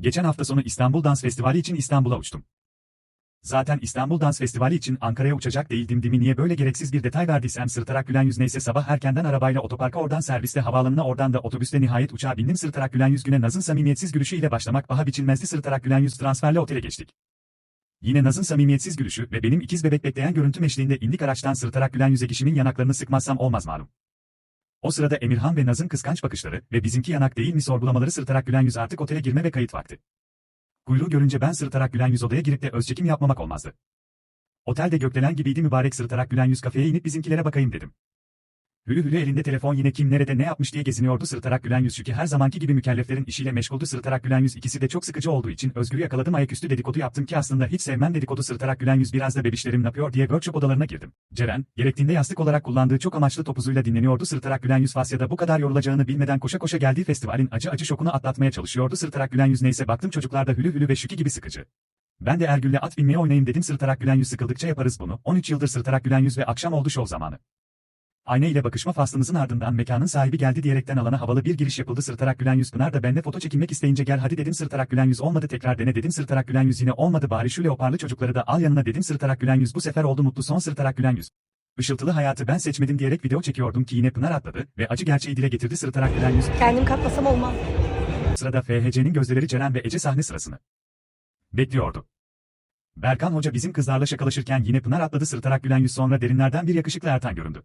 Geçen hafta sonu İstanbul Dans Festivali için İstanbul'a uçtum. Zaten İstanbul Dans Festivali için Ankara'ya uçacak değildim dimi niye böyle gereksiz bir detay verdiysem sırtarak gülen yüz neyse sabah erkenden arabayla otoparka oradan serviste havaalanına oradan da otobüste nihayet uçağa bindim sırtarak gülen yüz güne Naz'ın samimiyetsiz gülüşü ile başlamak paha biçilmezdi sırtarak gülen yüz transferle otele geçtik. Yine Naz'ın samimiyetsiz gülüşü ve benim ikiz bebek bekleyen görüntüm eşliğinde indik araçtan sırtarak gülen yüze kişimin yanaklarını sıkmazsam olmaz malum. O sırada Emirhan ve Naz'ın kıskanç bakışları ve bizimki yanak değil mi sorgulamaları sırtarak gülen yüz artık otele girme ve kayıt vakti. Kuyruğu görünce ben sırıtarak gülen yüz odaya girip de öz çekim yapmamak olmazdı. Otelde gökdelen gibiydi mübarek sırıtarak gülen yüz kafeye inip bizimkilere bakayım dedim. Hülü hülü elinde telefon yine kim nerede ne yapmış diye geziniyordu sırıtarak gülen yüz çünkü her zamanki gibi mükelleflerin işiyle meşguldü sırıtarak gülen yüz ikisi de çok sıkıcı olduğu için Özgür'ü yakaladım ayaküstü dedikodu yaptım ki aslında hiç sevmem dedikodu sırıtarak gülen yüz biraz da bebişlerim yapıyor diye workshop odalarına girdim. Ceren, gerektiğinde yastık olarak kullandığı çok amaçlı topuzuyla dinleniyordu sırıtarak gülen yüz Fasya'da bu kadar yorulacağını bilmeden koşa koşa geldiği festivalin acı acı şokunu atlatmaya çalışıyordu sırıtarak gülen yüz neyse baktım çocuklar da hülü hülü ve şüki gibi sıkıcı. Ben de Ergül'le at binmeye oynayayım dedim sırıtarak gülen yüz sıkıldıkça yaparız bunu. 13 yıldır sırıtarak gülen yüz ve akşam oldu şov zamanı. Ayna ile bakışma faslımızın ardından mekanın sahibi geldi diyerekten alana havalı bir giriş yapıldı sırıtarak gülen yüz Pınar da benle foto çekilmek isteyince gel hadi dedim sırıtarak gülen yüz olmadı tekrar dene dedim sırıtarak gülen yüz yine olmadı bari şu leoparlı çocukları da al yanına dedim sırıtarak gülen yüz bu sefer oldu mutlu son sırıtarak gülen yüz. Işıltılı hayatı ben seçmedim diyerek video çekiyordum ki yine Pınar atladı ve acı gerçeği dile getirdi sırıtarak gülen yüz. Kendim katlasam olmaz. Sırada FHC'nin gözdeleri Ceren ve Ece sahne sırasını bekliyordu. Berkan Hoca bizim kızlarla şakalaşırken yine Pınar atladı sırıtarak gülen yüz sonra derinlerden bir yakışıklı Ertan göründü.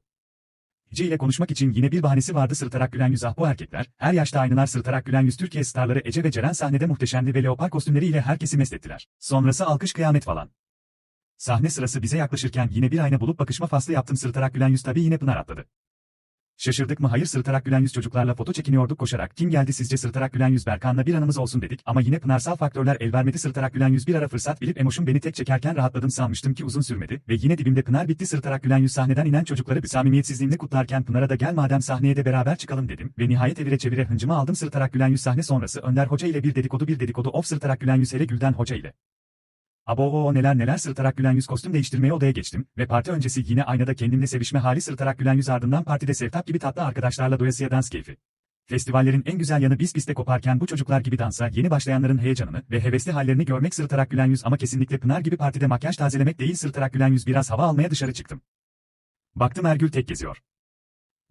Ece ile konuşmak için yine bir bahanesi vardı sırıtarak gülen yüz ah bu erkekler, her yaşta aynılar sırıtarak gülen yüz Türkiye starları Ece ve Ceren sahnede muhteşemdi ve leopar kostümleriyle herkesi mest ettiler. Sonrası alkış kıyamet falan. Sahne sırası bize yaklaşırken yine bir ayna bulup bakışma faslı yaptım sırıtarak gülen yüz tabii yine Pınar atladı. Şaşırdık mı? Hayır sırıtarak gülen yüz çocuklarla foto çekiniyorduk koşarak. Kim geldi sizce sırıtarak gülen yüz Berkan'la bir anımız olsun dedik. Ama yine pınarsal faktörler el vermedi. Sırıtarak gülen yüz bir ara fırsat bilip emoşum beni tek çekerken rahatladım sanmıştım ki uzun sürmedi. Ve yine dibimde Pınar bitti. Sırıtarak gülen yüz sahneden inen çocukları bir samimiyetsizliğimle kutlarken Pınar'a da gel madem sahneye de beraber çıkalım dedim. Ve nihayet evire çevire hıncımı aldım. Sırıtarak gülen yüz sahne sonrası Önder Hoca ile bir dedikodu bir dedikodu. Of sırıtarak gülen yüz hele Gülden Hoca ile. Abo o neler neler sırıtarak gülen yüz kostüm değiştirmeye odaya geçtim ve parti öncesi yine aynada kendimle sevişme hali sırıtarak gülen yüz ardından partide sevtap gibi tatlı arkadaşlarla doyasıya dans keyfi. Festivallerin en güzel yanı biz piste koparken bu çocuklar gibi dansa yeni başlayanların heyecanını ve hevesli hallerini görmek sırıtarak gülen yüz ama kesinlikle Pınar gibi partide makyaj tazelemek değil sırıtarak gülen yüz biraz hava almaya dışarı çıktım. Baktım Ergül tek geziyor.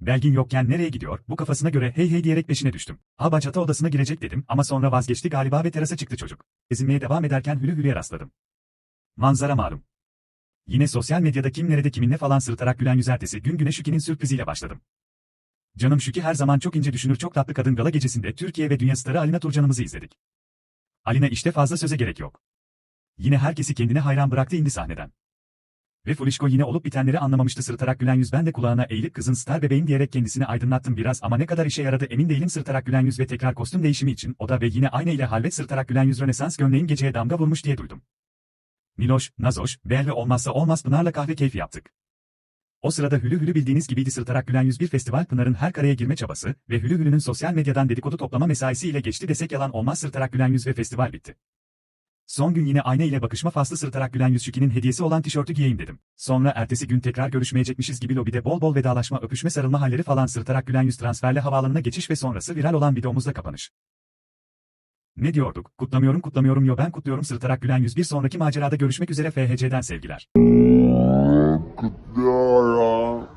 Belgin yokken nereye gidiyor, bu kafasına göre hey hey diyerek peşine düştüm. Haba çatı odasına girecek dedim ama sonra vazgeçti galiba ve terasa çıktı çocuk. Gezinmeye devam ederken hülü hülüye rastladım. Manzara malum. Yine sosyal medyada kim nerede kiminle falan sırıtarak gülen yüz ertesi gün güne Şüki'nin sürpriziyle başladım. Canım Şüki her zaman çok ince düşünür çok tatlı kadın gala gecesinde Türkiye ve dünya starı Alina Turcan'ımızı izledik. Alina işte fazla söze gerek yok. Yine herkesi kendine hayran bıraktı indi sahneden. Ve Fulişko yine olup bitenleri anlamamıştı sırıtarak gülen yüz ben de kulağına eğilip kızın star bebeğin diyerek kendisini aydınlattım biraz ama ne kadar işe yaradı emin değilim sırıtarak gülen yüz ve tekrar kostüm değişimi için o da ve yine aynı ile halvet sırıtarak gülen yüz rönesans gömleğin geceye damga vurmuş diye duydum. Miloş, Nazoş, Bel ve olmazsa olmaz Pınar'la kahve keyfi yaptık. O sırada Hülü Hülü bildiğiniz gibiydi sırtarak gülen 101 festival Pınar'ın her karaya girme çabası ve Hülü Hülü'nün sosyal medyadan dedikodu toplama mesaisi ile geçti desek yalan olmaz sırtarak gülen yüz ve festival bitti. Son gün yine ayna ile bakışma faslı sırtarak gülen yüz Şüki'nin hediyesi olan tişörtü giyeyim dedim. Sonra ertesi gün tekrar görüşmeyecekmişiz gibi lobide bol bol vedalaşma öpüşme sarılma halleri falan sırtarak gülen yüz transferle havaalanına geçiş ve sonrası viral olan videomuzda kapanış. Ne diyorduk? Kutlamıyorum kutlamıyorum yo ben kutluyorum sırtarak gülen yüz bir sonraki macerada görüşmek üzere FHC'den sevgiler. Kutluyorum.